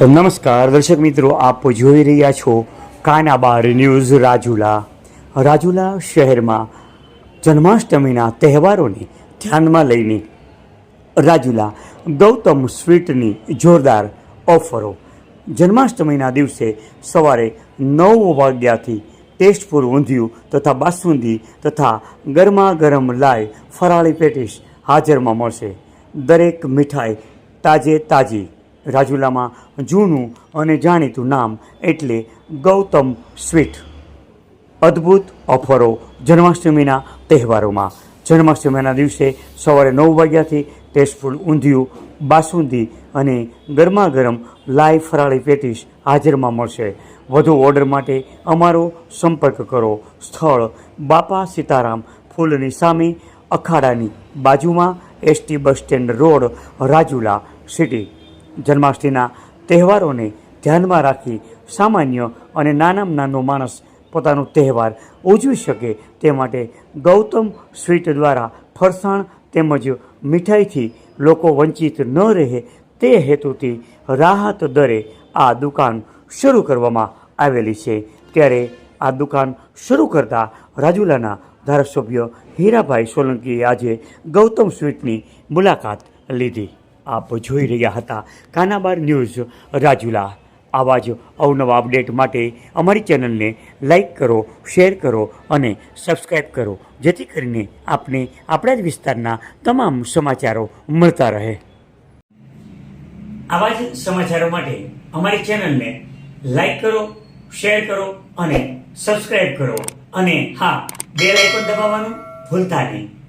નમસ્કાર, દર્શક મિત્રો, આપ જોઈ રહ્યા છો કાનાબાર ન્યૂઝ રાજુલા. રાજુલા શહેરમાં જન્માષ્ટમીના તહેવારોને ધ્યાનમાં લઈને રાજુલા ગૌતમ સ્વીટની જોરદાર ઓફરો. જન્માષ્ટમીના દિવસે સવારે નવ વાગ્યાથી ટેસ્ટફુલ ઊંધિયું તથા બાસુંદી તથા ગરમા ગરમ લાય ફરાળી પેટીસ હાજરમાં મળશે. દરેક મીઠાઈ તાજે તાજી રાજુલામાં જૂનું અને જાણીતું નામ એટલે ગૌતમ સ્વીટ અદ્ભુત ઓફરો જન્માષ્ટમીના તહેવારોમાં. જન્માષ્ટમીના દિવસે સવારે નવ વાગ્યાથી ટેસ્ટફુલ ઊંધિયું, બાસુંદી અને ગરમા ગરમ લાઈવ ફરાળી પેટીસ હાજરમાં મળશે. વધુ ઓર્ડર માટે અમારો સંપર્ક કરો. સ્થળ બાપા સીતારામ ફૂલની સામે અખાડાની બાજુમાં ST bus stand road, Rajula city. જન્માષ્ટમીના તહેવારોને ધ્યાનમાં રાખી સામાન્ય અને નાનામાં નાનો માણસ પોતાનો તહેવાર ઉજવી શકે તે માટે ગૌતમ સ્વીટ દ્વારા ફરસાણ તેમજ મીઠાઈથી લોકો વંચિત ન રહે તે હેતુથી રાહત દરે આ દુકાન શરૂ કરવામાં આવેલી છે. ત્યારે આ દુકાન શરૂ કરતા રાજુલાના ધારાસભ્ય હીરાભાઈ સોલંકીએ આજે ગૌતમ સ્વીટની મુલાકાત લીધી. આપ જોઈ રહ્યા હતા. કાનાબાર ન્યૂઝ, રાજુલા. આવા જ અવનવા અપડેટ માટે અમારી ચેનલને લાઇક કરો, શેર કરો અને સબસ્ક્રાઈબ કરો, જેથી કરીને આપને આપણા જ વિસ્તારના તમામ સમાચારો મળતા રહે. આવા જ સમાચારો માટે અમારી ચેનલને લાઇક કરો, શેર કરો અને સબસ્ક્રાઈબ કરો. અને હા, બેલ આઇકોન દબાવવાનું ભૂલતા નહીં.